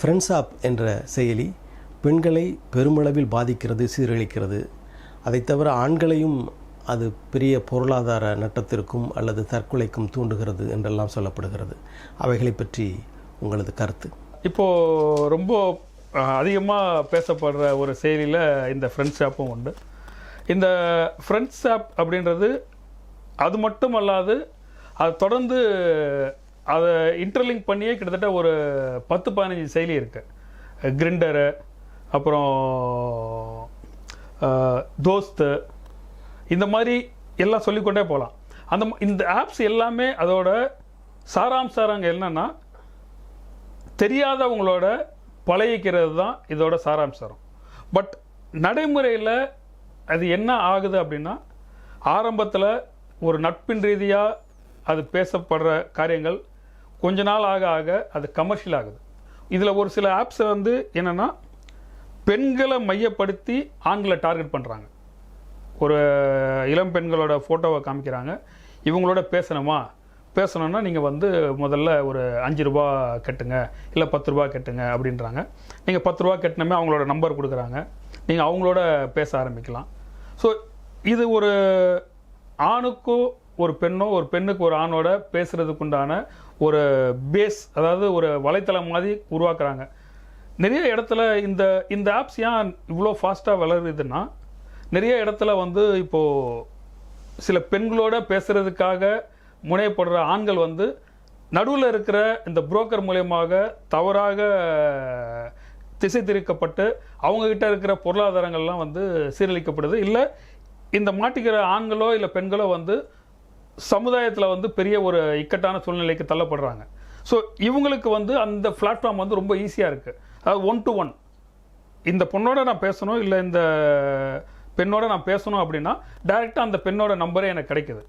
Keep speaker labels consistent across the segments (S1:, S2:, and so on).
S1: Friends app என்ற செயலி பெண்களை பெருமளவில் பாதிக்கிறது சீரழிக்கிறது. அதை தவிர ஆண்களையும் அது பெரிய பொருளாதார நட்டத்திற்கும் அல்லது தற்கொலைக்கும் தூண்டுகிறது என்றெல்லாம் சொல்லப்படுகிறது. அவைகளை பற்றி உங்களது கருத்து.
S2: இப்போது ரொம்ப அதிகமாக பேசப்படுற ஒரு செயலியில் இந்த ஃப்ரெண்ட்ஸ் ஆப்பும் உண்டு. இந்த ஃப்ரெண்ட்ஸ் ஆப் அப்படின்றது அது மட்டும் அல்லாது அது தொடர்ந்து அதை இன்டர்லிங்க் பண்ணியே கிட்டத்தட்ட ஒரு பத்து பதினஞ்சு செயலி இருக்குது கிரிண்டரு அப்புறம் தோஸ்து இந்த மாதிரி எல்லாம் சொல்லிக்கொண்டே போகலாம் அந்த இந்த ஆப்ஸ் எல்லாமே அதோட சாராம்சாரங்க என்னன்னா தெரியாதவங்களோட பழகிக்கிறது தான் இதோட சாராம்சாரம். பட் நடைமுறையில் அது என்ன ஆகுது அப்படின்னா ஆரம்பத்தில் ஒரு நட்பின் ரீதியாக அது பேசப்படுற காரியங்கள் கொஞ்ச நாள் ஆக ஆக அது கமர்ஷியல் ஆகுது. இதில் ஒரு சில ஆப்ஸை வந்து என்னென்னா பெண்களை மையப்படுத்தி ஆண்களை டார்கெட் பண்ணுறாங்க ஒரு இளம் பெண்களோட ஃபோட்டோவை காமிக்கிறாங்க. இவங்களோட பேசணுமா? பேசணும்னா நீங்கள் வந்து முதல்ல ஒரு அஞ்சு ரூபா கட்டுங்க இல்லை பத்து ரூபா கட்டுங்க அப்படின்றாங்க. நீங்கள் பத்து ரூபா கட்டினமே அவங்களோட நம்பர் கொடுக்குறாங்க. நீங்கள் அவங்களோட பேச ஆரம்பிக்கலாம். ஸோ இது ஒரு ஆணுக்கோ ஒரு பெண்ணோ ஒரு பெண்ணுக்கு ஒரு ஆணோட பேசுகிறதுக்குண்டான ஒரு பேஸ் அதாவது ஒரு வலைத்தளம் மாதிரி உருவாக்குறாங்க. நிறைய இடத்துல இந்த இந்த ஆப்ஸ் ஏன் இவ்வளோ ஃபாஸ்ட்டாக வளருதுன்னா நிறைய இடத்துல வந்து இப்போது சில பெண்களோட பேசுகிறதுக்காக முனையப்படுற ஆண்கள் வந்து நடுவில் இருக்கிற இந்த புரோக்கர் மூலயமாக தவறாக திசை திருக்கப்பட்டு அவங்கக்கிட்ட இருக்கிற பொருளாதாரங்கள்லாம் வந்து சீரழிக்கப்படுது. இல்லை இந்த மாட்டிக்கிற ஆண்களோ இல்லை பெண்களோ வந்து சமுதாயத்தில் வந்து பெரிய ஒரு இக்கட்டான சூழ்நிலைக்கு தள்ளப்படுறாங்க. ஸோ இவங்களுக்கு வந்து அந்த பிளாட்ஃபார்ம் வந்து ரொம்ப ஈஸியாக இருக்குது அதாவது ஒன் டு ஒன் இந்த பொண்ணோட நான் பேசணும் இல்லை இந்த பெண்ணோட நான் பேசணும் அப்படின்னா டைரெக்டாக அந்த பெண்ணோட நம்பரே எனக்கு கிடைக்குது.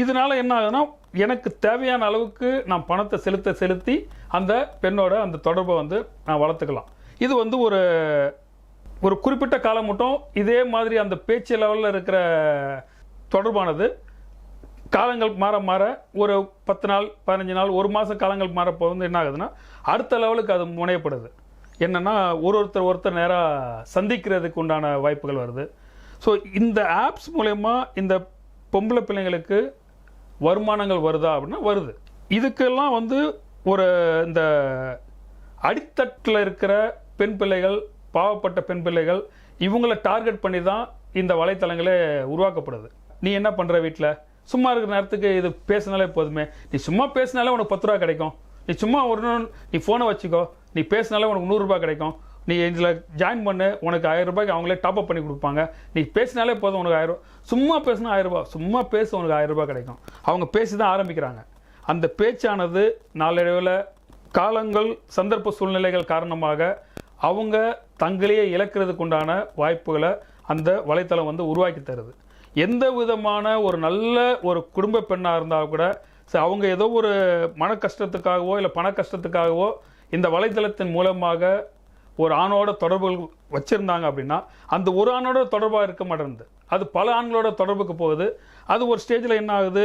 S2: இதனால என்ன ஆகுதுன்னா எனக்கு தேவையான அளவுக்கு நான் பணத்தை செலுத்த செலுத்தி அந்த பெண்ணோட அந்த தொடர்பை வந்து நான் வளர்த்துக்கலாம். இது வந்து ஒரு ஒரு குறிப்பிட்ட காலம் மட்டும் இதே மாதிரி அந்த பேச்சு லெவலில் இருக்கிற தொடர்பானது. காலங்கள் மாற மாற ஒரு பத்து நாள் பதினஞ்சு நாள் ஒரு மாத காலங்கள் மாறப்போ வந்து என்ன ஆகுதுன்னா அடுத்த லெவலுக்கு அது முனையப்படுது. என்னன்னா ஒரு ஒருத்தர் ஒருத்தர் நேராக சந்திக்கிறதுக்கு உண்டான வாய்ப்புகள் வருது. ஸோ இந்த ஆப்ஸ் மூலயமா இந்த பொம்பளை பிள்ளைங்களுக்கு வருமானங்கள் வருதா அப்படின்னா வருது. இதுக்கெல்லாம் வந்து ஒரு இந்த அடித்தட்டில் இருக்கிற பெண் பிள்ளைகள் பாவப்பட்ட பெண் பிள்ளைகள் இவங்கள டார்கெட் பண்ணி தான் இந்த வலைத்தளங்களே உருவாக்கப்படுது. நீ என்ன பண்ணுற வீட்டில் சும்மா இருக்கிற நேரத்துக்கு இது பேசினாலே போதுமே. நீ சும்மா பேசினாலே உனக்கு பத்து ரூபா கிடைக்கும். நீ சும்மா ஒரு நீ ஃபோனை வச்சுக்கோ. நீ பேசினாலே உனக்கு நூறுரூபா கிடைக்கும். நீ இதில் ஜாயின் பண்ணு. உனக்கு ஆயிரம் ரூபாய்க்கு அவங்களே டாப் அப் பண்ணி கொடுப்பாங்க. நீ பேசினாலே போதும் உனக்கு ஆயிரம் சும்மா பேசினா ஆயிரரூபா சும்மா பேச உனக்கு ஆயிரம் ரூபாய் கிடைக்கும். அவங்க பேசி தான் ஆரம்பிக்கிறாங்க. அந்த பேச்சானது நாளடைவில் காலங்கள் சந்தர்ப்ப சூழ்நிலைகள் காரணமாக அவங்க தங்களையே இழக்கிறதுக்கு உண்டான வாய்ப்புகளை அந்த வலைத்தளம் வந்து உருவாக்கி தருது. எந்த விதமான ஒரு நல்ல ஒரு குடும்ப பெண்ணாக இருந்தால் கூட சரி, அவங்க ஏதோ ஒரு மன கஷ்டத்துக்காகவோ இல்லை பண கஷ்டத்துக்காகவோ இந்த வலைத்தளத்தின் மூலமாக ஒரு ஆணோட தொடர்புகள் வச்சுருந்தாங்க அப்படின்னா அந்த ஒரு ஆணோட தொடர்பாக இருக்க மாட்டேங்குது. அது பல ஆண்களோட தொடர்புக்கு போகுது. அது ஒரு ஸ்டேஜில் என்ன ஆகுது?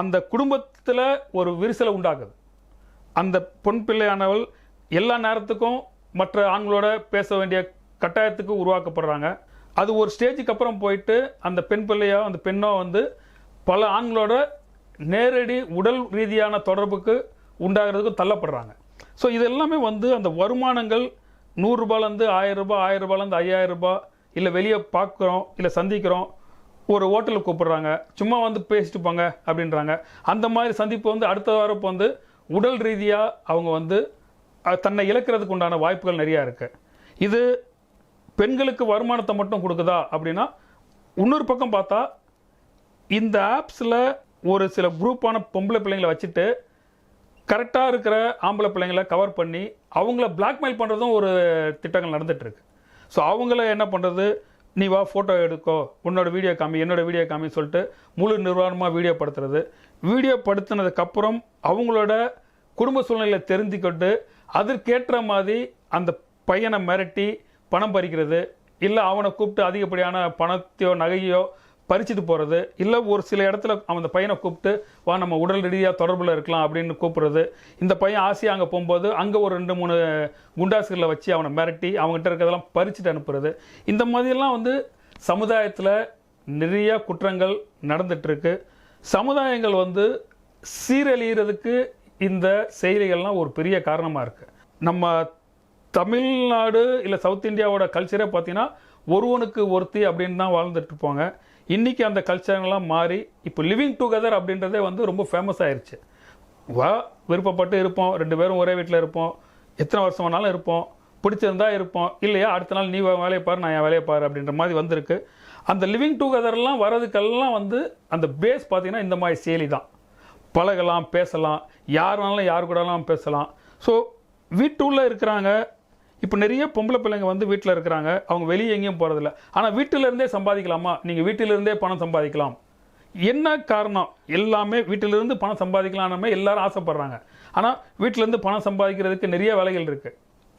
S2: அந்த குடும்பத்தில் ஒரு விரிசலை உண்டாக்குது. அந்த பொன் பிள்ளையானவள் எல்லா நேரத்துக்கும் மற்ற ஆண்களோட பேச வேண்டிய கட்டாயத்துக்கு உருவாக்கப்படுறாங்க. அது ஒரு ஸ்டேஜுக்கு அப்புறம் போயிட்டு அந்த பெண் பிள்ளையோ அந்த பெண்ணோ வந்து பல ஆண்களோட நேரடி உடல் ரீதியான தொடர்புக்கு உண்டாகிறதுக்கு தள்ளப்படுறாங்க. ஸோ இது எல்லாமே வந்து அந்த வருமானங்கள் நூறுரூபாலேருந்து ஆயிரம் ரூபாய் ஆயிரம் ஐயாயிரம் ரூபாய் இல்லை வெளியே பார்க்குறோம் இல்லை சந்திக்கிறோம் ஒரு ஹோட்டலுக்கு கூப்பிட்றாங்க. சும்மா வந்து பேசிட்டு போங்க அப்படின்றாங்க. அந்த மாதிரி சந்திப்பு வந்து அடுத்த வாரப்போ வந்து உடல் ரீதியாக அவங்க வந்து தன்னை இழக்கிறதுக்கு உண்டான வாய்ப்புகள் நிறையா இருக்குது இது பெண்களுக்கு வருமானத்தை மட்டும் கொடுக்குதா அப்படின்னா இன்னொரு பக்கம் பார்த்தா இந்த ஆப்ஸில் ஒரு சில குரூப்பான பொம்பளை பிள்ளைங்களை வச்சுட்டு கரெக்டாக இருக்கிற ஆம்பளை பிள்ளைங்களை கவர் பண்ணி அவங்கள பிளாக்மெயில் பண்ணுறதும் ஒரு திட்டங்கள் நடந்துகிட்ருக்கு ஸோ அவங்கள என்ன பண்ணுறது நீ வா ஃபோட்டோ எடுக்கோ உன்னோட வீடியோ காமி என்னோட வீடியோ காமின்னு சொல்லிட்டு முழு நிர்வாணமாக வீடியோ படுத்துறது. வீடியோ படுத்தினதுக்கப்புறம் அவங்களோட குடும்ப சூழ்நிலையை தெரிஞ்சுக்கிட்டு அதற்கேற்ற மாதிரி அந்த பையனை மிரட்டி பணம் பறிக்கிறது இல்லை அவனை கூப்பிட்டு அதிகப்படியான பணத்தையோ நகையோ பறிச்சுட்டு போகிறது இல்லை ஒரு சில இடத்துல அவன் அந்த பையனை கூப்பிட்டு வா நம்ம உடல் ரீதியாக தொடர்பில் இருக்கலாம் அப்படின்னு கூப்பிடுறது. இந்த பையன் ஆசையாக அங்கே போகும்போது அங்கே ஒரு ரெண்டு மூணு குண்டாசுகளை வச்சு அவனை மிரட்டி அவங்ககிட்ட இருக்கிறதெல்லாம் பறிச்சுட்டு அனுப்புறது. இந்த மாதிரியெல்லாம் வந்து சமுதாயத்தில் நிறைய குற்றங்கள் நடந்துட்டுருக்கு. சமுதாயங்கள் வந்து சீரழிகிறதுக்கு இந்த செயலிகள்லாம் ஒரு பெரிய காரணமாக இருக்குது நம்ம தமிழ்நாடு இல்லை சவுத் இந்தியாவோட கல்ச்சரே பார்த்தீங்கன்னா ஒருவனுக்கு ஒருத்தி அப்படின்னு தான் வாழ்ந்துட்டு இருப்பாங்க. இன்றைக்கி அந்த கல்ச்சர்லாம் மாறி இப்போ லிவிங் டுகெதர் அப்படின்றதே வந்து ரொம்ப ஃபேமஸ் ஆயிடுச்சு வா விருப்பப்பட்டு இருப்போம். ரெண்டு பேரும் ஒரே வீட்டில் இருப்போம். எத்தனை வருஷம் வேணாலும் இருப்போம். பிடிச்சிருந்தா இருப்போம். இல்லையா அடுத்த நாள் நீ வேலையை பாரு நான் என் வேலையை பாரு அப்படின்ற மாதிரி வந்திருக்கு. அந்த லிவிங் டுகெதர்லாம் வர்றதுக்கெல்லாம் வந்து அந்த பேஸ் பார்த்திங்கன்னா இந்த மாதிரி செயலி தான். பழகலாம் பேசலாம். யார் வேணாலும் யார் கூடலாம் பேசலாம். ஸோ வீட்டுள்ள இருக்கிறாங்க. இப்போ நிறைய பொம்பளை பிள்ளைங்க வந்து வீட்டில் இருக்கிறாங்க. அவங்க வெளியே எங்கேயும் போகிறதில்ல ஆனால் வீட்டிலிருந்தே சம்பாதிக்கலாமா? நீங்கள் வீட்டிலிருந்தே பணம் சம்பாதிக்கலாம். என்ன காரணம்? எல்லாமே வீட்டிலிருந்து பணம் சம்பாதிக்கலாம்னு எல்லாரும் ஆசைப்படுறாங்க. ஆனால் வீட்டிலேருந்து பணம் சம்பாதிக்கிறதுக்கு நிறைய வேலைகள் இருக்குது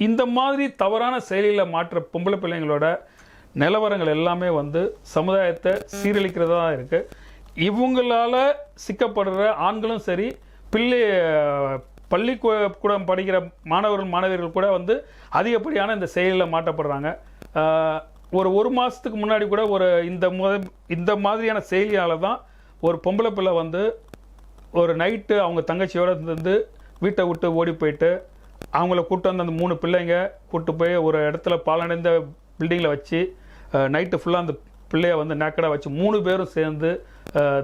S2: இந்த மாதிரி தவறான செயலியில் மாற்ற பொம்பளை பிள்ளைங்களோட நிலவரங்கள் எல்லாமே வந்து சமுதாயத்தை சீரழிக்கிறதா இருக்குது இவங்களால சிக்கப்படுற ஆண்களும் சரி பிள்ளை பள்ளி கூடம் படிக்கிற மாணவர்கள் மாணவியர்கள் கூட வந்து அதிகப்படியான இந்த செயலில் மாட்டப்படுறாங்க ஒரு ஒரு மாதத்துக்கு முன்னாடி கூட ஒரு இந்த முத இந்த மாதிரியான செயலியால் தான் ஒரு பொம்பளை பிள்ளை வந்து ஒரு நைட்டு அவங்க தங்கச்சியோட இருந்து வீட்டை விட்டு ஓடி போயிட்டு அவங்கள கூட்டு வந்து அந்த மூணு பிள்ளைங்க கூப்பிட்டு போய் ஒரு இடத்துல பாலடைந்த பில்டிங்கில் வச்சு நைட்டு ஃபுல்லாக அந்த பிள்ளைய வந்து நேக்கடாக வச்சு மூணு பேரும் சேர்ந்து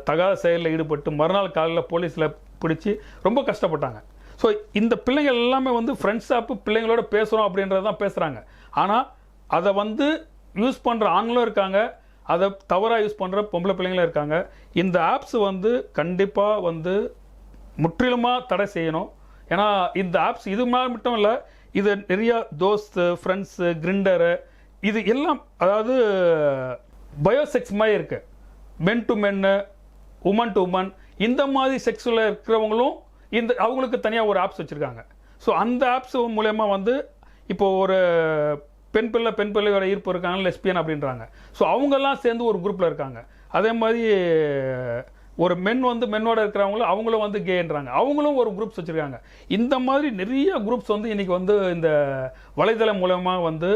S2: தகாத செயலில் ஈடுபட்டு மறுநாள் காலையில் போலீஸில் பிடிச்சி ரொம்ப கஷ்டப்பட்டாங்க. ஸோ இந்த பிள்ளைங்கள் எல்லாமே வந்து ஃப்ரெண்ட்ஸ் ஆப்பு பிள்ளைங்களோட பேசுகிறோம் அப்படின்றது தான் பேசுகிறாங்க ஆனால் அதை வந்து யூஸ் பண்ணுற ஆண்களும் இருக்காங்க. அதை தவறாக யூஸ் பண்ணுற பொம்பளை பிள்ளைங்களும் இருக்காங்க. இந்த ஆப்ஸ் வந்து கண்டிப்பாக வந்து முற்றிலுமாக தடை செய்யணும். ஏன்னா இந்த ஆப்ஸ் இது மாதிரி மட்டும் இல்லை இது நிறையா தோஸ்து ஃப்ரெண்ட்ஸு கிரிண்டரு இது எல்லாம் அதாவது பயோசெக்ஸ் மாதிரி இருக்குது மென் டு மென்னு உமன் டு உமன் இந்த மாதிரி செக்ஸில் இருக்கிறவங்களும் இந்த அவங்களுக்கு தனியாக ஒரு ஆப்ஸ் வச்சுருக்காங்க. ஸோ அந்த ஆப்ஸ் மூலயமா வந்து இப்போது ஒரு பெண் பிள்ளை பெண் பிள்ளையோட ஈர்ப்பு இருக்காங்க லெஸ்பியன் அப்படின்றாங்க. ஸோ அவங்கெல்லாம் சேர்ந்து ஒரு குரூப்பில் இருக்காங்க. அதே மாதிரி ஒரு மென் வந்து மென்னோட இருக்கிறவங்களும் அவங்களும் வந்து கேன்றாங்க அவங்களும் ஒரு குரூப்ஸ் வச்சுருக்காங்க. இந்த மாதிரி நிறைய குரூப்ஸ் வந்து இன்றைக்கி வந்து இந்த வலைதளம் மூலமாக வந்து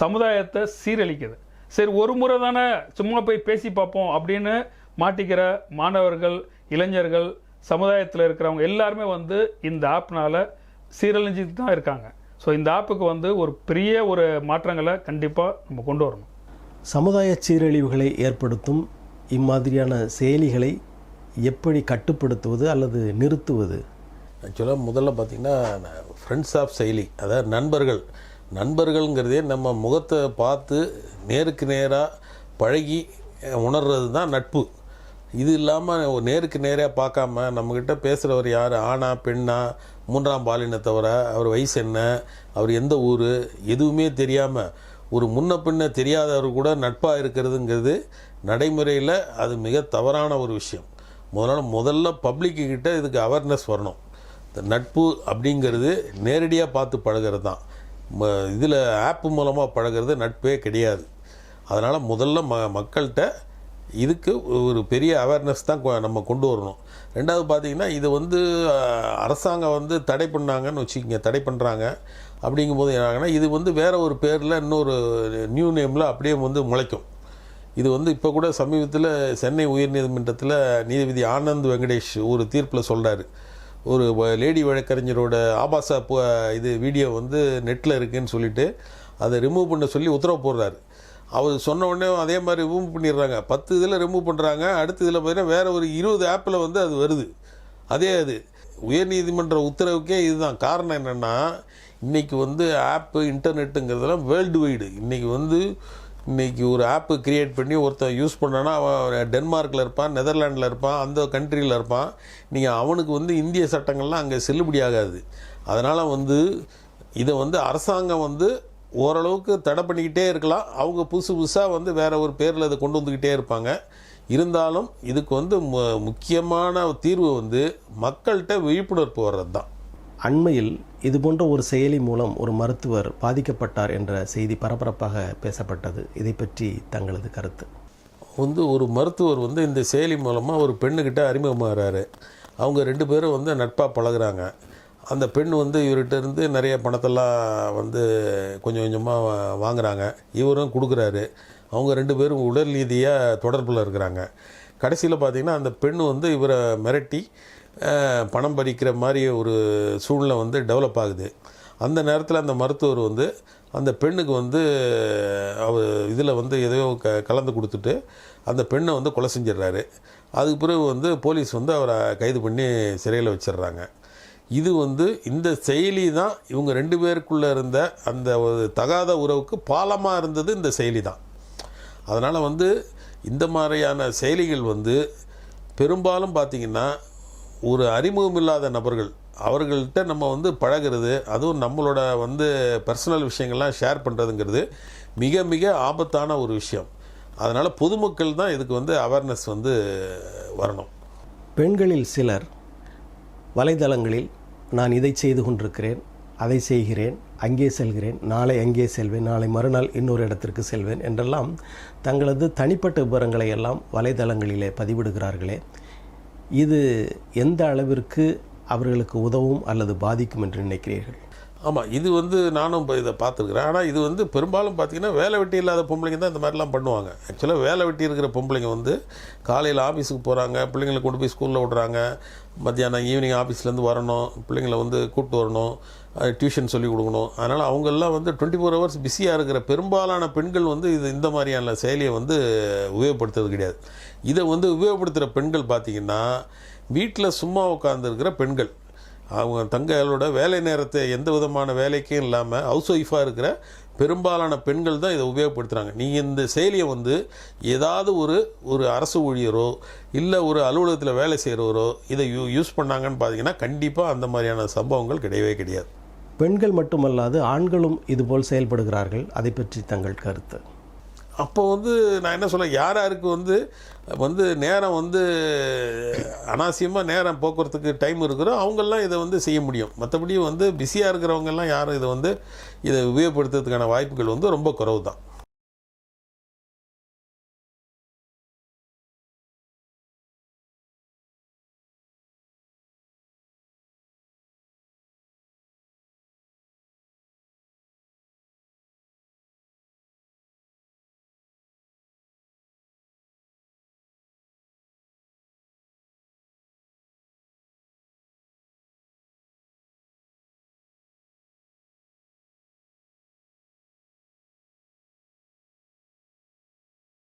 S2: சமுதாயத்தை சீரழிக்குது. சரி ஒரு முறை தானே சும்மா போய் பேசி பார்ப்போம் அப்படின்னு மாட்டிக்கிற மாணவர்கள் இளைஞர்கள் சமுதாயத்தில் இருக்கிறவங்க எல்லாருமே வந்து இந்த ஆப்னால சீரழிஞ்சிட்டு தான் இருக்காங்க. ஸோ இந்த ஆப்புக்கு வந்து ஒரு பெரிய ஒரு மாற்றங்களை கண்டிப்பாக நம்ம கொண்டு வரணும்.
S1: சமுதாய சீரழிவுகளை ஏற்படுத்தும் இம்மாதிரியான செயலிகளை எப்படி கட்டுப்படுத்துவது அல்லது நிறுத்துவது?
S3: ஆக்சுவலாக முதல்ல பார்த்திங்கன்னா ஃப்ரெண்ட்ஸ் ஆஃப் செயலி அதாவது நண்பர்கள். நண்பர்கள்ங்கிறதே நம்ம முகத்தை பார்த்து நேருக்கு நேராக பழகி உணர்றது தான் நட்பு. இது இல்லாமல் நேருக்கு நேராக பார்க்காம நம்மக்கிட்ட பேசுகிறவர் யார்? ஆணா பெண்ணா மூன்றாம் பாலினத்தவர? அவர் வயசு என்ன? அவர் எந்த ஊர்? எதுவுமே தெரியாமல் ஒரு முன்ன பின்ன தெரியாதவர் கூட நட்பாக இருக்கிறதுங்கிறது நடைமுறையில் அது மிக தவறான ஒரு விஷயம். முதல்ல முதல்ல பப்ளிக்கிட்ட இதுக்கு அவேர்னஸ் வரணும். இந்த நட்பு அப்படிங்கிறது நேரடியாக பார்த்து பழகிறது தான் இதில் ஆப் மூலமாக பழகிறது நட்பே கிடையாது. அதனால் முதல்ல ம மக்கள்கிட்ட இதுக்கு ஒரு பெரிய அவேர்னஸ் தான் கொ- நம்ம கொண்டு வரணும். ரெண்டாவது பார்த்தீங்கன்னா இது வந்து அரசாங்கம் வந்து தடை பண்ணாங்கன்னு வச்சுக்கோங்க தடை பண்ணுறாங்க அப்படிங்கும்போது என்னாங்கன்னா இது வந்து வேறு ஒரு பேரில் இன்னொரு நியூ நேமில் அப்படியே வந்து முளைக்கும். இது வந்து இப்போ கூட சமீபத்தில் சென்னை உயர்நீதிமன்றத்தில் நீதிபதி ஆனந்த் வெங்கடேஷ் ஒரு தீர்ப்பில் சொல்கிறார் ஒரு வ- லேடி வழக்கறிஞரோட ஆபாச இது வீடியோ வந்து நெட்டில் இருக்குன்னு சொல்லிட்டு அதை ரிமூவ் பண்ண சொல்லி உத்தரவு போடுறாரு. அவர் சொன்ன உடனே அதே மாதிரி ரிமூவ் பண்ணிடுறாங்க. பத்து இதில் ரிமூவ் பண்ணுறாங்க அடுத்த இதில் பார்த்தீங்கன்னா வேற ஒரு இருபது ஆப்பில் வந்து அது வருது. அதே அது உயர்நீதிமன்ற உத்தரவுக்கே இதுதான். காரணம் என்னென்னா இன்றைக்கி வந்து ஆப்பு இன்டர்நெட்டுங்கிறதெல்லாம் வேர்ல்டு வைடு இன்றைக்கி வந்து இன்னைக்கு ஒரு ஆப்பு கிரியேட் பண்ணி ஒருத்தன் யூஸ் பண்ணான்னா அவன் டென்மார்க்கில் இருப்பான் நெதர்லாண்டில் இருப்பான் அந்த கண்ட்ரியில் இருப்பான். நீங்கள் அவனுக்கு வந்து இந்திய சட்டங்கள்லாம் அங்கே செல்லுபடியாகாது அதனால் வந்து இதை வந்து அரசாங்கம் வந்து ஓரளவுக்கு தடை பண்ணிக்கிட்டே இருக்கலாம். அவங்க புதுசு புதுசாக வந்து வேற ஒரு பேரில் இதை கொண்டு வந்துக்கிட்டே இருப்பாங்க. இருந்தாலும் இதுக்கு வந்து மு- முக்கியமான தீர்வு வந்து மக்கள்கிட்ட விழிப்புணர்வு வர்றது தான்
S1: அண்மையில் இதுபோன்ற ஒரு செயலி மூலம் ஒரு மருத்துவர் பாதிக்கப்பட்டார் என்ற செய்தி பரபரப்பாக பேசப்பட்டது. இதை பற்றி தங்களது கருத்து.
S3: வந்து ஒரு மருத்துவர் வந்து இந்த செயலி மூலமாக ஒரு பெண்ணுக்கிட்ட அறிமுகமாகறாரு. அவங்க ரெண்டு பேரும் வந்து நட்பாக பழகுறாங்க. அந்த பெண் வந்து இவர்கிட்ட இருந்து நிறைய பணத்தெல்லாம் வந்து கொஞ்சம் கொஞ்சமாக வாங்குகிறாங்க இவரும் கொடுக்குறாரு. அவங்க ரெண்டு பேரும் உடல் ரீதியாக தொடர்பில் இருக்கிறாங்க. கடைசியில் பார்த்தீங்கன்னா அந்த பெண் வந்து இவரை மிரட்டி பணம் பறிக்கிற மாதிரி ஒரு சூழ்நிலை வந்து டெவலப் ஆகுது. அந்த நேரத்தில் அந்த மருத்துவர் வந்து அந்த பெண்ணுக்கு வந்து அவர் இதில் வந்து எதையோ க கலந்து கொடுத்துட்டு அந்த பெண்ணை வந்து கொலை செஞ்சிடுறாரு. அதுக்கு பிறகு வந்து போலீஸ் வந்து அவரை கைது பண்ணி சிறையில் வச்சிடுறாங்க. இது வந்து இந்த செயலி தான் இவங்க ரெண்டு பேருக்குள்ளே இருந்த அந்த தகாத உறவுக்கு பாலமாக இருந்தது இந்த செயலி தான் அதனால் வந்து இந்த மாதிரியான செயலிகள் வந்து பெரும்பாலும் பார்த்திங்கன்னா ஒரு அறிமுகம் இல்லாத நபர்கள் அவர்கள்ட்ட நம்ம வந்து பழகிறது அதுவும் நம்மளோட வந்து பர்சனல் விஷயங்கள்லாம் ஷேர் பண்ணுறதுங்கிறது மிக மிக ஆபத்தான ஒரு விஷயம். அதனால் பொதுமக்கள் தான் இதுக்கு வந்து அவேர்னஸ் வந்து வரணும்.
S1: பெண்களில் சிலர் வலைதளங்களில் நான் இதை செய்து கொண்டிருக்கிறேன் அதை செய்கிறேன் அங்கே செல்கிறேன் நாளை அங்கே செல்வேன் நாளை மறுநாள் இன்னொரு இடத்திற்கு செல்வேன் என்றெல்லாம் தங்களது தனிப்பட்ட விவரங்களை எல்லாம் வலைதளங்களிலே பதிவிடுகிறார்களே. இது எந்த அளவிற்கு அவர்களுக்கு உதவும் அல்லது பாதிக்கும் என்று நினைக்கிறீர்கள்?
S3: ஆமாம் இது வந்து நானும் இப்போ இதை பார்த்துருக்குறேன். ஆனால் இது வந்து பெரும்பாலும் பார்த்தீங்கன்னா வேலை வெட்டி இல்லாத பொம்பளைங்க தான் இந்த மாதிரிலாம் பண்ணுவாங்க. ஆக்சுவலாக வேலை வெட்டி இருக்கிற பொம்பளைங்க வந்து காலையில் ஆஃபீஸுக்கு போகிறாங்க பிள்ளைங்களை கொண்டு போய் ஸ்கூலில் விடுறாங்க. மத்தியானம் ஈவினிங் ஆஃபீஸ்லேருந்து வரணும் பிள்ளைங்களை வந்து கூப்பிட்டு வரணும் டியூஷன் சொல்லி கொடுக்கணும். அதனால் அவங்கெல்லாம் வந்து டுவெண்ட்டி ஃபோர் ஹவர்ஸ் பிஸியாக இருக்கிற பெரும்பாலான பெண்கள் வந்து இது இந்த மாதிரியான செயலியை வந்து உபயோகப்படுத்துறது கிடையாது. இதை வந்து உபயோகப்படுத்துகிற பெண்கள் பார்த்திங்கன்னா வீட்டில் சும்மா உட்காந்துருக்கிற பெண்கள் அவங்க தங்களோட வேலை நேரத்தை எந்த விதமான வேலைக்கும் இல்லாமல் ஹவுஸ் ஒய்ஃபாக இருக்கிற பெரும்பாலான பெண்கள் தான் இதை உபயோகப்படுத்துகிறாங்க நீங்கள் இந்த செயலியை வந்து ஏதாவது ஒரு ஒரு அரசு ஊழியரோ இல்லை ஒரு அலுவலகத்தில் வேலை செய்கிறவரோ இதை யூ யூஸ் பண்ணாங்கன்னு பார்த்தீங்கன்னா கண்டிப்பாக அந்த மாதிரியான சம்பவங்கள் கிடையவே கிடையாது.
S1: பெண்கள் மட்டுமல்லாது ஆண்களும் இதுபோல் செயல்படுகிறார்கள். அதை பற்றி தங்கள் கருத்து.
S3: அப்போ வந்து நான் என்ன சொல்ல யார் யாருக்கு வந்து வந்து நேரம் வந்து அனாவசியமாக நேரம் போக்குவரத்துக்கு டைம் இருக்கிறோ அவங்கெல்லாம் இதை வந்து செய்ய முடியும். மற்றபடி வந்து பிஸியாக இருக்கிறவங்கெல்லாம் யாரும் இதை வந்து இதை உபயோகப்படுத்துறதுக்கான வாய்ப்புகள் வந்து ரொம்ப குறவு தான்